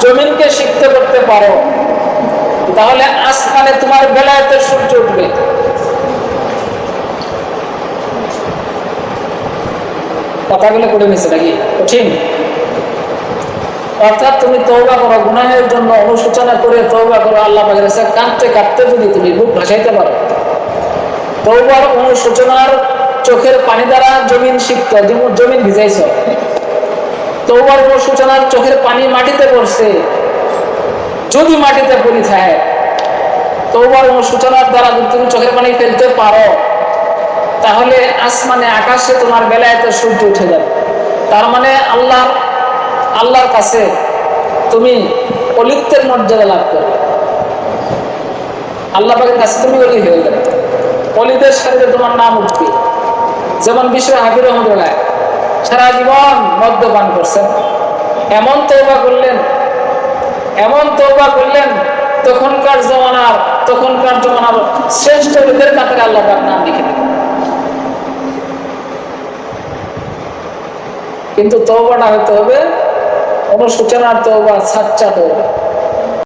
জমিনকে সিক্ত করতে পারো। তাহলে আসমানে তোমার সূর্য উঠবে। কথাগুলো করে নিছে নাকি? কঠিন। অর্থাৎ তুমি তৌবা করো জন্য অনুশোচনা করে তৌবা করো, আল্লাহ কাঁদতে কাঁদতে যদি তুমি বুক ভাসাইতে পারো। তৌবার অনুশোচনার চোখের পানি দ্বারা জমিন যেমন জমিন ভিজাইছ। তৌবার সূচনার চোখের পানি মাটিতে পড়ছে। যদি মাটিতে পড়ি থাকে, তৌবার সূচনার দ্বারা যদি তুমি চোখের পানি ফেলতে পারো, তাহলে আসমানে আকাশে তোমার বেলায় তো সূর্য উঠে যাবে। তার মানে আল্লাহর আল্লাহর কাছে তুমি অলিত্বের মর্যাদা লাভ করবে। আল্লাহ পাকের কাছে তুমি অলি হয়ে যাবে। অলিদের সাথে তোমার নাম উঠবে। যেমন বিশ্ব হাবির রহমদুল্লাহ সারা জীবন মদ্যপান করছেন। এমন তৌবা করলেন, এমন তৌবা করলেন, তখনকার জমানার তখনকার জমানার শ্রেষ্ঠ অলিদের কাতারে আল্লাহ নাম লিখে দেবেন কিন্তু তৌবাটা হতে হবে অনুসূচনার তৌবা সাচ্চা তৌবা